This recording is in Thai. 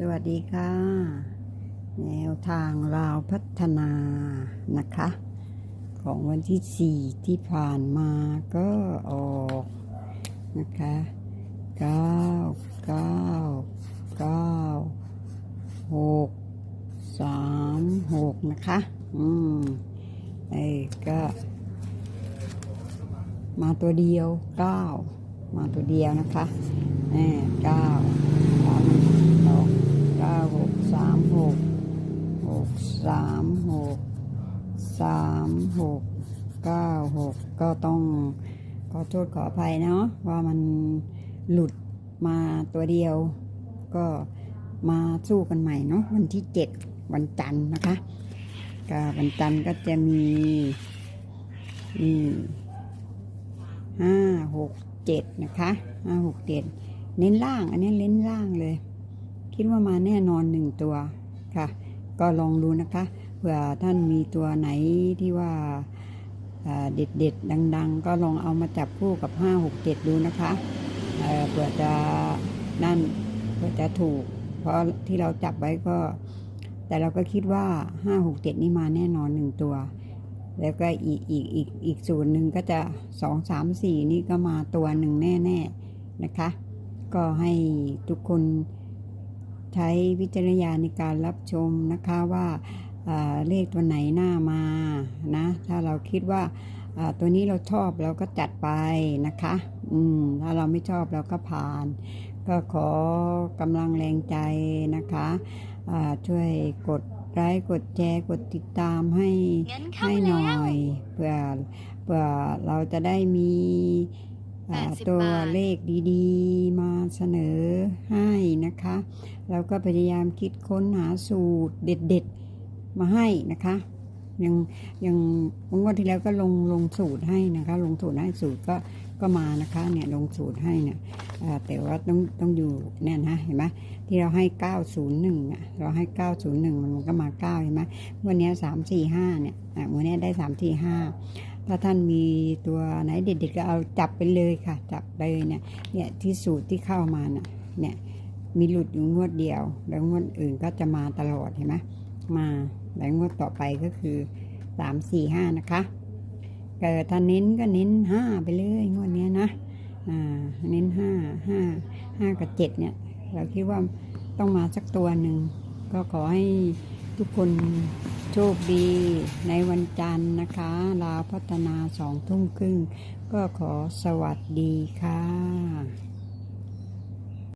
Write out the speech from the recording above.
สวัสดีค่ะ แนวทางราวพัฒนานะคะ ของวันที่ 4 ที่ผ่านมาก็ออกนะคะ 9 9 9 6 3 6 นะคะ อืมไอ้ก็ มาตัวเดียว 9 มาตัวเดียวนะคะแน่ สามหกสามหกเก้าหกก็ต้องขอโทษขออภัยเนาะว่ามันหลุดมาตัวเดียว ก็มาสู้กันใหม่เนาะวันที่เจ็ดวันจันทร์นะคะก็วันจันทร์ก็จะมีนี่ห้าหกเจ็ดนะคะห้าหกเจ็ดเน้นล่าง อันนี้เน้นล่างเลย คิดว่ามาแน่นอนหนึ่งตัวค่ะ ก็ลองดูนะคะเผื่อท่านมีตัวไหนที่ว่าเด็ดเด็ดๆดัง ๆ ก็ลองเอามาจับคู่กับ 5 6 7 ดูนะคะเเผื่อจะนั่นเผื่อจะถูก เพราะที่เราจับไว้ก็ แต่เราก็คิดว่า 5 6 7 นี่มาแน่นอนหนึ่งตัว แล้วก็อีกอีกอีกอีกสูตรหนึ่งก็จะ 2 3 4 นี่ก็มาตัวหนึ่งแน่ ๆ นะคะ ก็ให้ทุกคน ใช้วิจารณญาณในการรับชมนะคะว่าอ่าเลขตัวไหนหน้ามานะถ้าเราคิดว่าอ่าตัวนี้เราชอบเราก็จัดไปนะคะอืมถ้าเราไม่ชอบเราก็ผ่าน ก็ขอกำลังแรงใจนะคะอ่าช่วยกดไลค์กดแชร์กดติดตามให้เงินเข้าให้หแล้น่อวยเพื่อเพื่อเราจะได้มีอ่า80 ตัวบาทเลขดีๆ มาเสนอให้นะคะ เราก็พยายามคิดค้นหาสูตรเด็ดๆ มาให้นะคะยังยังงวดที่แล้วก็ลงลงสูตรให้นะคะ ลงสูตรให้สูตรก็ก็มานะคะเนี่ยลงสูตรให้เนี่ยอ่าแต่ว่าต้องต้องอยู่เนี่ยนะเห็นไหมที่เราให้ 901อะเราให้ 901 มันก็มา 9 เห็นไหมวันนี้3 4 5เนี่ยอะวันนี้ได้ 3 4 5 ถ้าท่านมีตัวไหนเด็ดๆก็เอาจับไปเลยค่ะ จับเลยเนี่ยเนี่ยที่สูตรที่เข้ามาน่ะเนี่ยมีหลุดอยู่งวดเดียว แล้วงวดอื่นก็จะมาตลอดเห็นไหมมาแล้วงวดต่อไปก็คือสามสี่ห้านะคะเกิดถ้าเน้นก็เน้นห้าไปเลยงวดนี้นะอ่าเน้นห้าห้าห้ากับเจ็ดเนี่ย เราคิดว่าต้องมาสักตัวหนึ่งก็ขอให้ทุกคน โชคดีในวันจันทร์นะคะลาวพัฒนาสองทุ่มครึ่ง ก็ขอสวัสดีค่ะ